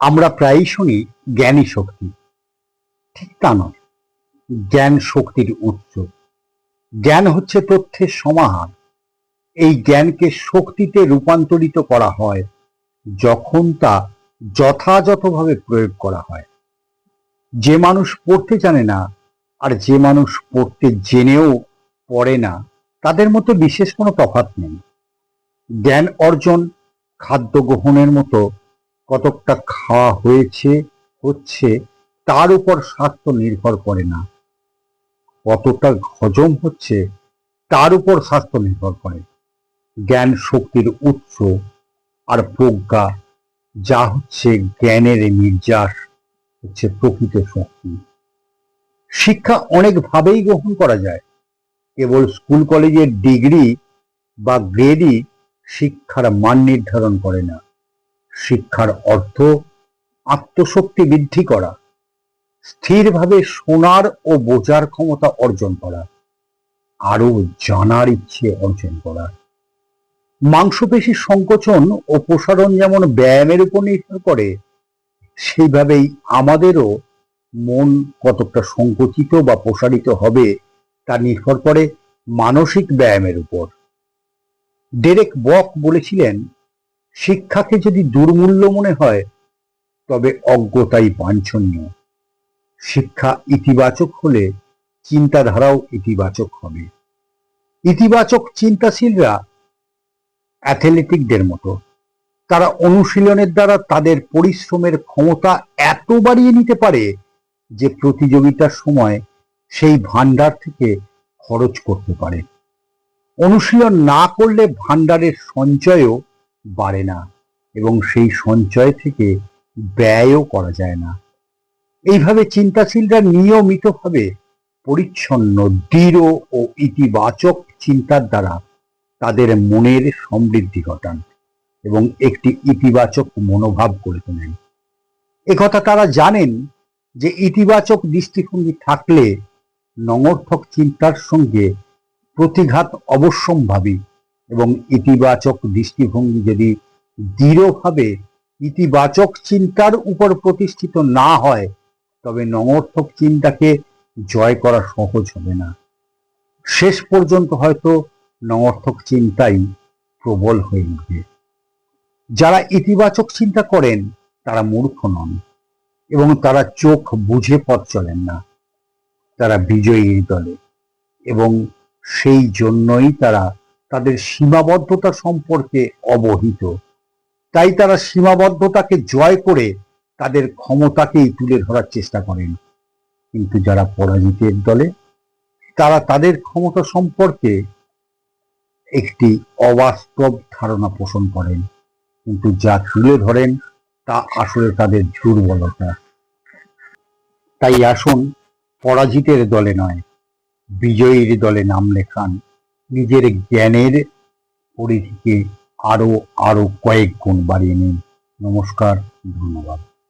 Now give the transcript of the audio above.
আমরা প্রায়ই শুনি জ্ঞানী শক্তি। ঠিক তা নয়, জ্ঞান শক্তির উৎস। জ্ঞান হচ্ছে তথ্যের সমাহার। এই জ্ঞানকে শক্তিতে রূপান্তরিত করা হয় যখন তা যথাযথভাবে প্রয়োগ করা হয়। যে মানুষ পড়তে জানে না আর যে মানুষ পড়তে জেনেও পড়ে না, তাদের মতো বিশেষ কোনো তফাৎ নেই। জ্ঞান অর্জন, খাদ্য গ্রহণের মতো কতকটা খাওয়া হয়েছে, হচ্ছে, তার উপর স্বাস্থ্য নির্ভর করে না। কতটা হজম হচ্ছে, তার উপর স্বাস্থ্য নির্ভর করে। জ্ঞান শক্তির উৎস আর প্রজ্ঞা, যা হচ্ছে জ্ঞানের নির্যাস, হচ্ছে প্রকৃত শক্তি। শিক্ষা অনেকভাবেই গ্রহণ করা যায়। কেবল স্কুল কলেজের ডিগ্রি বা গ্রেডই শিক্ষার মান নির্ধারণ করে না। শিক্ষার অর্থ আত্মশক্তি বৃদ্ধি করা, স্থিরভাবে শোনার ও বোঝার ক্ষমতা অর্জন করা আরও জানার ইচ্ছে অর্জন করা। মাংসপেশির সংকোচন ও প্রসারণ যেমন ব্যায়ামের উপর নির্ভর করে, সেইভাবেই আমাদেরও মন কতটা সংকুচিত বা প্রসারিত হবে তা নির্ভর করে মানসিক ব্যায়ামের উপর। ডেরেক বক বলেছিলেন শিক্ষাকে যদি দুর্মূল্য মনে হয়, তবে অজ্ঞতাই বাঞ্ছনীয়। শিক্ষা ইতিবাচক হলে চিন্তাধারাও ইতিবাচক হবে। ইতিবাচক চিন্তাশীলরা অ্যাথলেটিকদের মতো, তারা অনুশীলনের দ্বারা তাদের পরিশ্রমের ক্ষমতা এত বাড়িয়ে নিতে পারে যে প্রতিযোগিতার সময় সেই ভান্ডার থেকে খরচ করতে পারে। অনুশীলন না করলে ভান্ডারের সঞ্চয়ও বাড়ে না এবং সেই সঞ্চয় থেকে ব্যয়ও করা যায় না। এইভাবে চিন্তাশীলরা নিয়মিতভাবে পরিচ্ছন্ন, দৃঢ় ও ইতিবাচক চিন্তার দ্বারা তাদের মনের সমৃদ্ধি ঘটান এবং একটি ইতিবাচক মনোভাব করে তোলেন। একথা তারা জানেন যে ইতিবাচক দৃষ্টিভঙ্গি থাকলে নঙর্থক চিন্তার সঙ্গে প্রতিঘাত অবশ্যম্ভাবী। এবং ইতিবাচক দৃষ্টিভঙ্গি যদি দৃঢ়ভাবে ইতিবাচক চিন্তার উপর প্রতিষ্ঠিত না হয়, তবে নঙর্থক চিন্তাকে জয় করা সহজ হবে না। শেষ পর্যন্ত হয়তো নঙর্থক চিন্তাই প্রবল হয়ে উঠবে। যারা ইতিবাচক চিন্তা করেন, তারা মূর্খ নন এবং তারা চোখ বুঝে পথ চলেন না। তারা বিজয়ীর দলে এবং সেই জন্যই তারা তাদের সীমাবদ্ধতা সম্পর্কে অবহিত। তাই তারা সীমাবদ্ধতাকে জয় করে তাদের ক্ষমতাকেই তুলে ধরার চেষ্টা করেন। কিন্তু যারা পরাজিতের দলে, তারা তাদের ক্ষমতা সম্পর্কে একটি অবাস্তব ধারণা পোষণ করেন। কিন্তু যা তুলে ধরেন, তা আসলে তাদের দুর্বলতা। তাই আসুন, পরাজিতের দলে নয়, বিজয়ীর দলে নাম লেখান। নিজের জ্ঞানের পরিধিকে আরও আরও কয়েক গুণ বাড়িয়ে নিন। নমস্কার ধন্যবাদ।